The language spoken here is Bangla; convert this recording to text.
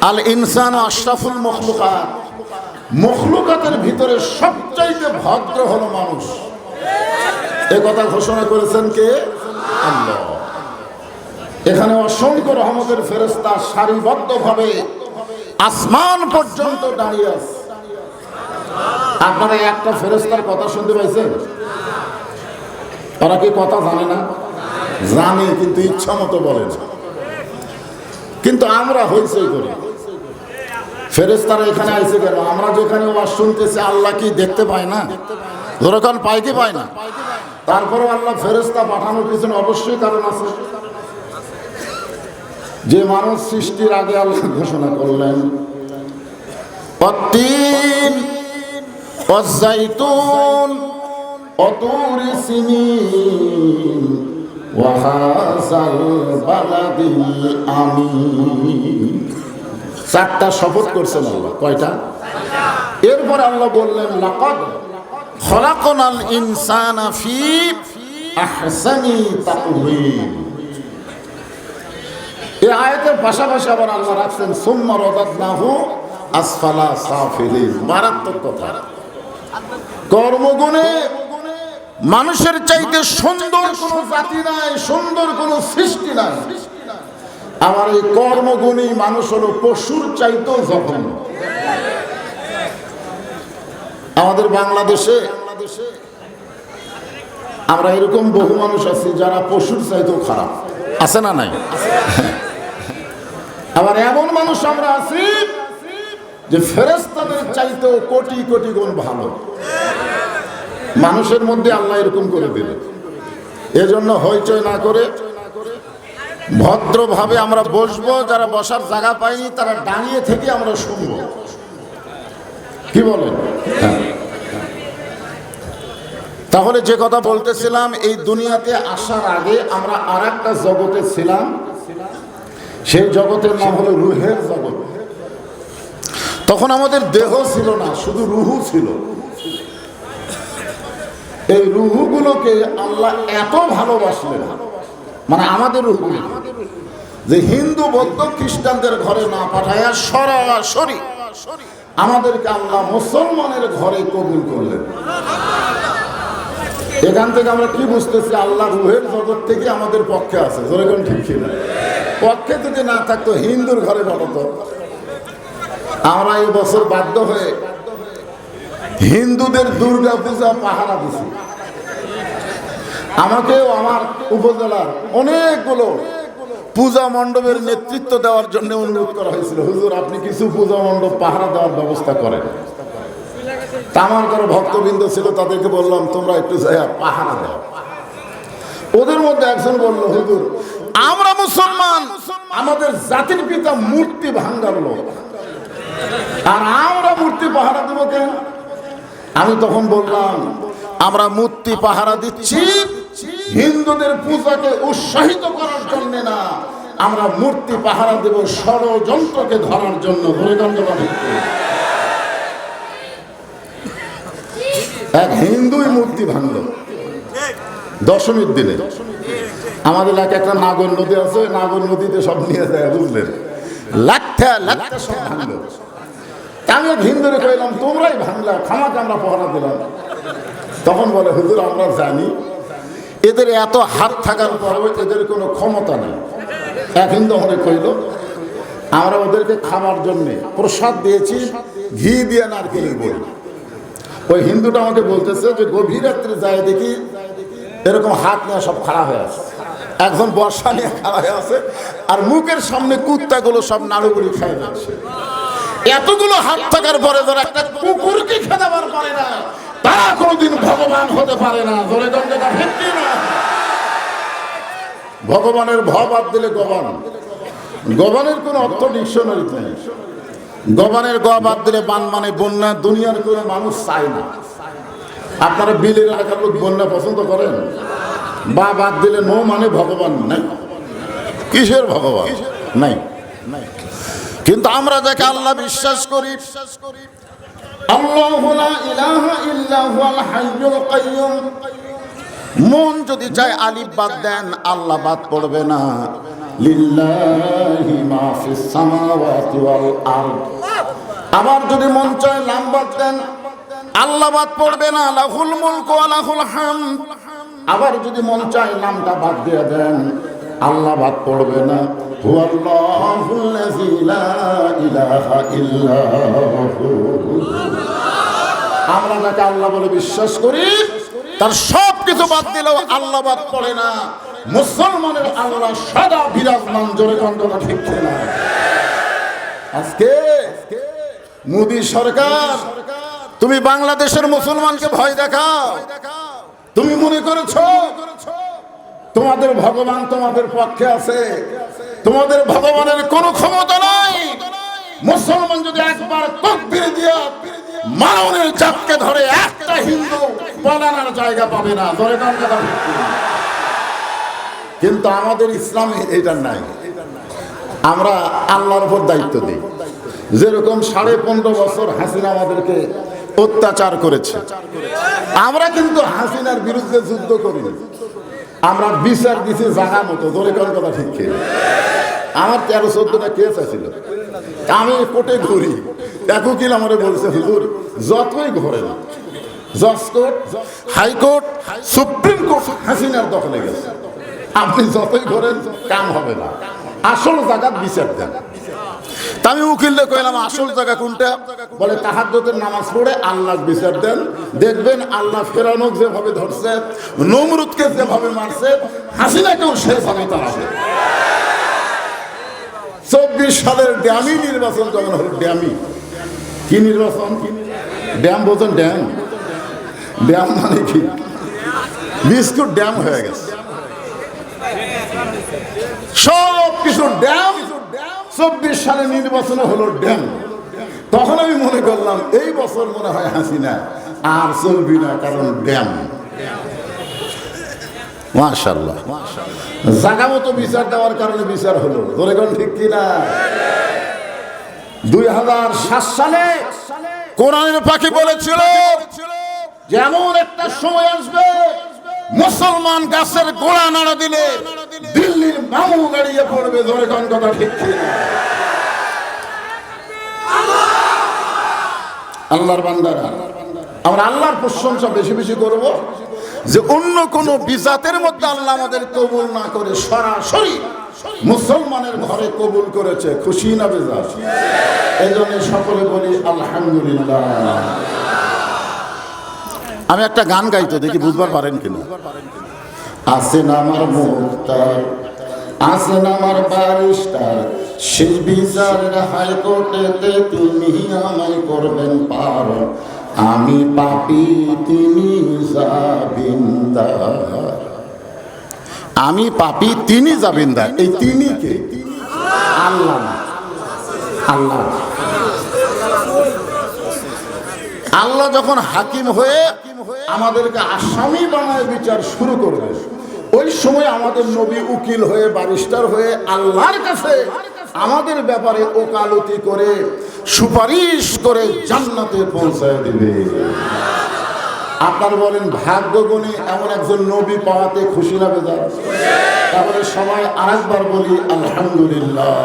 আল ইনসান আশরাফুল মখলুকাত। মখলুকাতের ভিতরে সবচাইতে ভদ্র হলো মানুষ। এ কথা ঘোষণা করেছেন কে? আল্লাহ। এখানে অসংখ্য রহমতের ফেরেস্তা সারিবদ্ধভাবে আসমান পর্যন্ত দাঁড়িয়ে আছে। আপনারা একটা ফেরেস্তার কথা শুনতে পাইছেন? তারা কি কথা জানে না? জানে, কিন্তু ইচ্ছা মতো বলে না। কিন্তু আমরা হইচই করি। ফেরেস্তারা এখানে আইসে কেন? আমরা যেখানে ওয়াজ শুনতেছি, আল্লাহ কি দেখতে পাই না? ধরকান পাই কি পায় না? তারপরেও আল্লাহ ফেরেস্তা পাঠানোর পিছনে অবশ্যই কারণ আছে। যে মানুষ সৃষ্টির আগে আল্লাহ ঘোষণা করলেন অতীন অজাইতুন অতুর সিনিন আমিন। চারটা শপথ করছেন আল্লাহ। কয়টা? এরপর আল্লাহ বললেন, লাকাদ খলাকনাল ইনসানা ফি আহসানি তাকওয়িম। এই আয়াতের পাশাপাশি আবার আল্লাহ রাখছেন, সুম্মা রাদাদনাহু আসফালা সাফিলিন। মারাত্মক কথা। কর্মগুণে মানুষের চাইতে সুন্দর কোনো জাতি নাই সুন্দর কোনো সৃষ্টি নাই। আমার এই কর্মগুণী মানুষ হলো পশুর চাইতেও জঘন্য। আমাদের বাংলাদেশে আমরা এরকম বহু মানুষ আছি যারা পশুর চাইতেও খারাপ। আছে না নাই? আবার এমন মানুষ আমরা আছি যে ফেরেস্তাদের চাইতেও কোটি কোটি গুণ ভালো। মানুষের মধ্যে আল্লাহ এরকম করে দিল। এজন্য হইচই না করে ভদ্রভাবে আমরা বসবো, যারা বসার জায়গা পাইনি, তারা দাঁড়িয়ে থেকে আমরা শুনব। কি বলেন? হ্যাঁ। তাহলে যে কথা বলতেছিলাম, এই দুনিয়াতে আসার আগে আমরা আর একটা জগতে ছিলাম। সেই জগতের নাম হলো রুহের জগৎ। তখন আমাদের দেহ ছিল না, শুধু রুহু ছিল। এই রুহুগুলোকে আল্লাহ এত ভালোবাসলেন। মানে আমাদের রুহুগুলো। যে হিন্দু, বৌদ্ধ, খ্রিস্টানদের ঘরে না পাঠায়া সরাসরি আমাদেরকে আল্লাহ মুসলমানের ঘরে কবুল করলেন। এখান থেকে আমরা কি বুঝতেছি? আল্লাহ রুহের জগৎ থেকে আমাদের পক্ষে আছে। যেরকম ঠিক ছিল পক্ষে যদি না থাকতো, হিন্দুর ঘরে পাঠাতো। আমরা এই বছর বাধ্য হয়ে হিন্দুদের দুর্গা পূজা পাহারা দিছি। আমাকেও আমার উপজেলার অনেকগুলো পূজা মণ্ডপের নেতৃত্ব দেওয়ার জন্য অনুরোধ করা হয়েছিল। হুজুর, আপনি কিছু পূজা মণ্ডপ পাহারা দেওয়ার ব্যবস্থা করেন। আমার কারও ভক্তবৃন্দ ছিল, তাদেরকে বললাম, তোমরা একটু পাহারা দাও। ওদের মধ্যে একজন বলল, হুজুর, আমরা মুসলমান, আমাদের জাতির পিতা মূর্তি ভাঙ্গার লোক। আর আমরা মূর্তি পাহারা দেবো কেন? আমি তখন বললাম, আমরা মূর্তি পাহারা দিচ্ছি, হিন্দুদের পূজাকে উৎসাহিত করার জন্য না, আমরা মূর্তি পাহারা দেব ষড়যন্ত্রকে ধরার জন্য। এক হিন্দুই মূর্তি ভাঙল। দশমীর দিনে। আমাদের এলাকায় একটা নাগর নদী আছে, নাগর নদীতে সব নিয়ে যায়, বুঝলেন? লাখা লাখা সব ভাঙলো। আমি এক হিন্দুরে কইলাম, তোমরাই ভাঙলা, খামাকে আমরা পহরা দিলাম। তখন বলে, হুজুর, আমরা জানি এদের এত হাত থাকার পরেও এদের কোনো ক্ষমতা নেই। এক হিন্দু আমাদের কইল, আমরা ওদেরকে খাবার জন্যে প্রসাদ দিয়েছি, ঘি দিয়ে নারকেলের বই ওই হিন্দুটা আমাকে বলতেছে যে, গভীর রাত্রে যায় দেখি এরকম হাত নিয়ে সব খাড়া হয়ে আছে। একজন বর্ষা নিয়ে খাড়া হয়ে আছে, আর মুখের সামনে কুত্তাগুলো সব নাড়ুগুড়ি খাই যাচ্ছে এতগুলো হাত থাকার পরে যারা একটা কুকুরকে খেদাবার পারে না, তারা কোনোদিন ভগবান হতে পারে না। জোরে না? ভগবানের ভ বাদ দিলে গবান। গবানের কোনো অর্থ ডিকশনারিতে নেই। গবানের গ বাদ দিলে বান মানে বন্যা, দুনিয়ার কোনো মানুষ চায় না। আপনারা বিলের এলাকার লোক বন্যা পছন্দ করেন? বা বাদ দিলে নো মানে ভগবান? নাই। কিসের ভগবান? নাই। কিন্তু আমরা যাকে আল্লাহ বিশ্বাস করি হাইয়ুল কাইয়্যুম মন যদি চায় আলিফ বাদ দেন, আল্লাহ বাদ পড়বে না। আবার যদি মন চায় নাম বাদ দেন, আল্লাহ বাদ পড়বে না। লাহুল মুলক ওয়া লাহুল হামদ। আবার যদি মন চায় নামটা বাদ দিয়ে দেন, আল্লাহ বাদ পড়বে না। হুয়াল্লাহুল্লাযী লা ইলাহা ইল্লাহু আমরা যাকে আল্লাহ বলে বিশ্বাস করি, তার সব কিছু বাদ দিলেও আল্লাহ বাদ পড়ে না। মুসলমানের আল্লাহ সদা বিরাজমান, জোরে না আজকে মোদী সরকার, তুমি বাংলাদেশের মুসলমানকে ভয় দেখাও। তুমি মনে করেছ, তোমাদের ভগবান তোমাদের পক্ষে আছে। তোমাদের ভগবানের কোনো ক্ষমতা নাই। মুসলমান যদি একবার তকবির দিয়া মাননের চাপকে ধরে একটা হিন্দু পালানোর জায়গা পাবে না। ধরে কিন্তু আমাদের ইসলামে এটা নাই। আমরা আল্লাহর উপর দায়িত্ব দিই। যেরকম সাড়ে পনেরো বছর হাসিনা আমাদেরকে অত্যাচার করেছে। আমরা কিন্তু হাসিনার বিরুদ্ধে যুদ্ধ করিনি। আমরা বিচার দিছি জানা মতো জোরে কোন কথা ঠিক খেয়ে আমার তেরো চোদ্দটা কেস আছিল। আমি কোটে ঘুরি। এক উকিল আমার বলছে হুজুর? যতই ঘোরেন জজ কোর্ট হাইকোর্ট, সুপ্রিম কোর্ট, হাসিনার দখলে গেছে। আপনি যতই ঘোরেন, কাম হবে না। আসল জায়গাত বিচার দেন। আমি উকিলকে কইলাম, আসল জায়গা কোনটা? বলে, তাহাজ্জুদের নামাজ পড়ে আল্লাহ বিচার দেন। দেখবেন আল্লাহ ফেরানোক যেভাবে ধরছে, নমরুদকে যেভাবে মারছে, হাসিনাকেও সেভাবে তাড়াবে। চব্বিশ সালের ড্যামি নির্বাচন যখন হল ড্যামি কি নির্বাচন? কি ড্যাম বলছেন ড্যাম। ড্যাম মানে কি? বিস্কুট ড্যাম হয়ে গেছে। সব কিছু ড্যাম। চব্বিশ সালে নির্বাচনে হলো ড্যাম তখন আমি মনে করলাম, এই বছর মনে হয় হাসিনা আর চলবি না, কারণ ড্যাম মাশাল্লাহ জাগা মতো বিচার দেওয়ার কারণে বিচার হলো। ধরে কোন ঠিক কিনা দুই হাজার সাত সালে কোরআনের পাখি বলেছিল, যেমন একটা সময় আসবে, মুসলমান গাছের গোড়া নাড়া দিলে দিল্লির মামু গাড়িয়ে পড়বে ধরে কোন কথা ঠিক আল্লাহর বান্দারা, আমরা আল্লাহর প্রশংসা বেশি বেশি করব যে অন্য কোন বিজাতের মধ্যে আল্লাহ আমাদের কবুল না করে সরাসরি মুসলমানের ঘরে কবুল করেছে। খুশি না বেজাত এই জন্য সকলে বলি, আলহামদুলিল্লাহ। আমি একটা গান গাইতে দেখি, বুঝবার পারেন কিনা? আসেন আমার মুক্তার, আসেন আমার বারিস্টার সেই বিচারের হাইকোর্টেতে তিনি আমায় করবেন পার, আমি পাপি তিনি জাবিন্দার। আমি পাপি তিনি জাবিন্দার, এই তিনি কে? আল্লাহ আল্লাহ আল্লাহ যখন হাকিম হয়ে আমাদেরকে আসামি বানায় বিচার শুরু করবে। ওই সময় আমাদের নবী উকিল হয়ে বারিস্টার হয়ে, আল্লাহর কাছে আমাদের ব্যাপারে ওকালতি করে, সুপারিশ করে জান্নাতে পৌঁছায় দেবে। আপনার বলেন ভাগ্য গুণে এমন একজন নবী পাওয়াতে খুশি না বেজার? তারপরে সবাই আরেকবার বলি, আলহামদুলিল্লাহ।